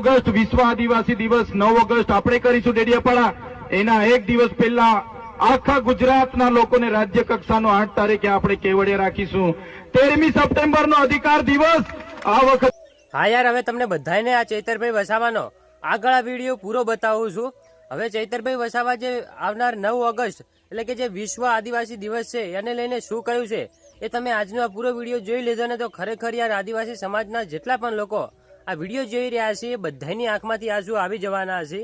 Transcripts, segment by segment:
August વિશ્વ આદિવાસી દિવસ, નવ ઓગસ્ટ આપણે કરીશું ડેડિયાપાડા. એના એક દિવસ પહેલા આખા ગુજરાતના લોકોને રાજ્ય કક્ષાનો આઠ તારીખે આપણે કેવડિયા રાખીશું. તેરમી સપ્ટેમ્બરનો અધિકાર દિવસ. આ વખત હા યાર, હવે તમને બધાને આ ચૈતરભાઈ વસાવાનો આગળ આ વીડિયો પૂરો બતાવું છું. હવે ચૈતરભાઈ વસાવા જે આવનાર નવ ઓગસ્ટ, એટલે કે જે વિશ્વ આદિવાસી દિવસ છે, એને લઈને શું કર્યું છે, એ તમે આજનો આ પૂરો વીડિયો જોઈ લેજો ને તો ખરેખર યાર આદિવાસી સમાજના જેટલા પણ લોકો આ વીડિયો જોઈ રહ્યા છે એ બધાની આંખમાંથી આંસુ આવી જવાના છે.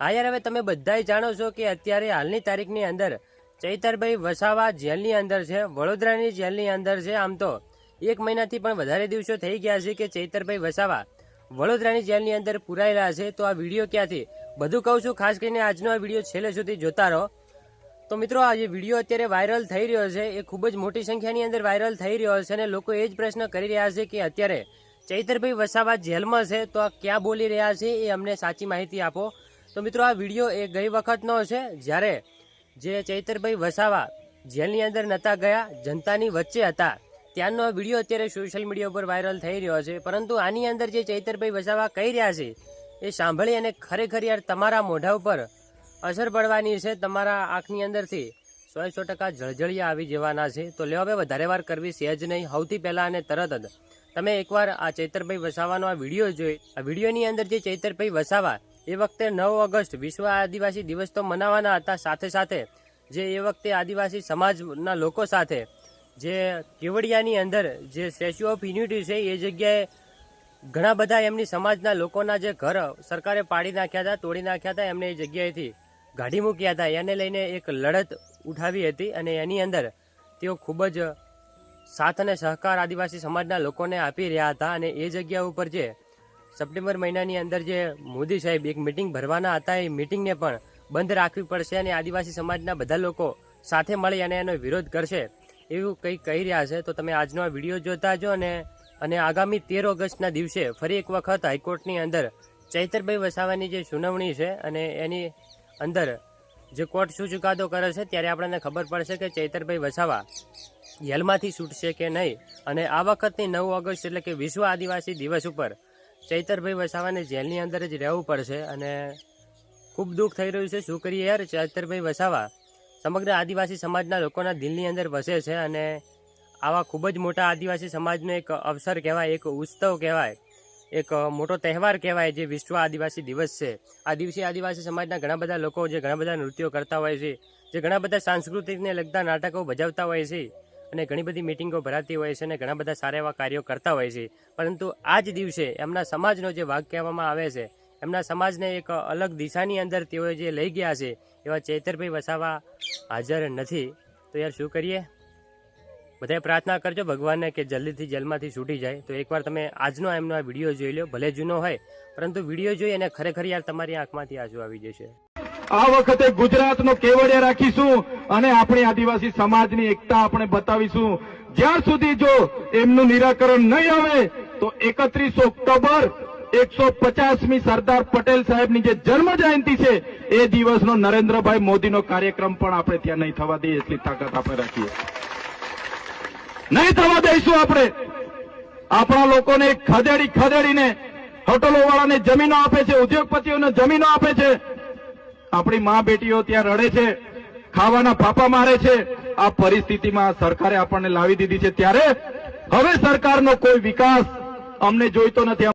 હા યાર, હવે તમે બધાય જાણો છો કે અત્યારે હાલની તારીખની અંદર ચૈતરભાઈ વસાવા જેલની અંદર છે, વડોદરાની જેલની અંદર છે, આમ તો એક મહિનાથી પણ વધારે દિવસો થઈ ગયા છે કે ચૈતરભાઈ વસાવા વડોદરાની જેલની અંદર પુરાયેલા છે. તો આ વીડિયો ક્યાંથી? બધું કહું છું, ખાસ કરીને આજનો આ વીડિયો છેલ્લે સુધી જોતા રહો. તો મિત્રો, આ જે વીડિયો અત્યારે વાયરલ થઈ રહ્યો છે, એ ખૂબ જ મોટી સંખ્યાની અંદર વાયરલ થઈ રહ્યો છે અને લોકો એ જ પ્રશ્ન કરી રહ્યા છે કે અત્યારે ચૈતરભાઈ વસાવા જેલમાં છે, તો આ ક્યાં બોલી રહ્યા છે એ અમને સાચી માહિતી આપો. તો મિત્રો, આ વીડિયો એ ગઈ વખતનો છે, જ્યારે જે ચૈતરભાઈ વસાવા જેલની અંદર નહોતા ગયા, જનતાની વચ્ચે હતા, ત્યારનો વીડિયો અત્યારે સોશિયલ મીડિયા ઉપર વાયરલ થઈ રહ્યો છે. પરંતુ આની અંદર જે ચૈતરભાઈ વસાવા કહી રહ્યા છે, એ સાંભળી અને ખરેખર યાર તમારા મોઢા ઉપર અસર પડવાની છે. તમારા આંખની અંદરથી સો સો ટકા જળજળિયા આવી જવાના છે. તો લેવા હવે વધારે વાર કરવી સહેજ નહીં. સૌથી પહેલાં અને તરત જ તમે એકવાર આ ચૈતરભાઈ વસાવાનો આ વીડિયો જોઈ, આ વિડીયોની અંદર જે ચૈતરભાઈ વસાવા, એ વખતે નવ ઓગસ્ટ વિશ્વ આદિવાસી દિવસ તો મનાવવાના હતા સાથે સાથે, જે એ વખતે આદિવાસી સમાજના લોકો સાથે, જે કેવડિયાની અંદર જે સ્ટેચ્યુ ઓફ યુનિટી છે, એ જગ્યાએ ઘણા બધા એમની સમાજના લોકોના જે ઘર સરકારે પાડી નાખ્યા હતા, તોડી નાખ્યા હતા, એમને એ જગ્યાએથી ગાઢી મૂક્યા હતા. એને લઈને એક લડત ઉઠાવી હતી અને એની અંદર તેઓ ખૂબ જ સાથ અને સહકાર આદિવાસી સમાજના લોકોને આપી રહ્યા હતા અને એ જગ્યા ઉપર જે સપ્ટેમ્બર મહિનાની અંદર જે મોદી સાહેબ એક મિટિંગ ભરવાના હતા, એ મિટિંગને પણ બંધ રાખવી પડશે અને આદિવાસી સમાજના બધા લોકો સાથે મળી અને એનો વિરોધ કરશે. એવું કંઈક કહી રહ્યા છે તો તમે આજનો આ વીડિયો જોતા જો અને અને આગામી તેર ઓગસ્ટના દિવસે ફરી એક વખત હાઈકોર્ટની અંદર ચૈતરભાઈ વસાવાની જે સુનાવણી છે અને એની અંદર જે કોર્ટ શું ચુકાદો કરે છે ત્યારે આપણને ખબર પડશે કે ચૈતરભાઈ વસાવા જેલમાંથી છૂટશે કે નહીં? અને આ વખતની નવ ઓગસ્ટ એટલે કે વિશ્વ આદિવાસી દિવસ ઉપર ચૈતરભાઈ વસાવાને જેલની અંદર જ રહેવું પડશે અને ખૂબ દુઃખ થઈ રહ્યું છે. શું કરીએ યાર? ચૈતરભાઈ વસાવા સમગ્ર આદિવાસી સમાજના લોકોના દિલની અંદર વસે છે અને આવા ખૂબ જ મોટા આદિવાસી સમાજનો એક અવસર કહેવાય, એક ઉત્સવ કહેવાય, એક મોટો તહેવાર કહેવાય જે વિશ્વ આદિવાસી દિવસ છે. આ દિવસે આદિવાસી સમાજના ઘણા બધા લોકો જે ઘણા બધા નૃત્યો કરતા હોય છે, જે ઘણા બધા સાંસ્કૃતિકને લગતા નાટકો ભજવતા હોય છે. અને ઘણી બધી મિટિંગો ભરાતી હોય છે અને ઘણા બધા સારા એવા કાર્યો કરતા હોય છે. પરંતુ આ જ દિવસે એમના સમાજનો જે ભાગ કહેવામાં આવે છે, એમના સમાજને એક અલગ દિશાની અંદર તેઓ જે લઈ ગયા છે, એવા ચૈતરભાઈ વસાવા હાજર નથી. તો યાર શું કરીએ? બધાએ પ્રાર્થના કરજો ભગવાનને કે જલ્દીથી જેલમાંથી છૂટી જાય. તો એકવાર તમે આજનો એમનો આ વીડિયો જોઈ લો, ભલે જૂનો હોય, પરંતુ વીડિયો જોઈ અને ખરેખર યાર તમારી આંખમાંથી આંસુ આવી જશે. આ વખતે ગુજરાતનો કેવડિયા રાખીશું અને આપણી આદિવાસી સમાજની એકતા આપણે બતાવીશું. જ્યાં સુધી જો એમનું નિરાકરણ નહીં આવે, તો એકત્રીસ ઓક્ટોબર એકસો પચાસમી સરદાર પટેલ સાહેબની જે જન્મ જયંતિ છે, એ દિવસનો નરેન્દ્રભાઈ મોદીનો કાર્યક્રમ પણ આપણે ત્યાં નહીં થવા દઈએ એટલી તાકાત આપણે રાખીએ. નહીં થવા દઈશું આપણે. આપણા લોકોને ખદેડી ખદેડીને હોટલો વાળાને જમીનો આપે છે, ઉદ્યોગપતિઓને જમીનો આપે છે. આપણી મા બેટીઓ ત્યાં રડે છે, ખાવાના ફાફા મારે છે. આ પરિસ્થિતિમાં સરકારે આપણને લાવી દીધી છે. ત્યારે હવે સરકારનો કોઈ વિકાસ અમને જોઈતો નથી.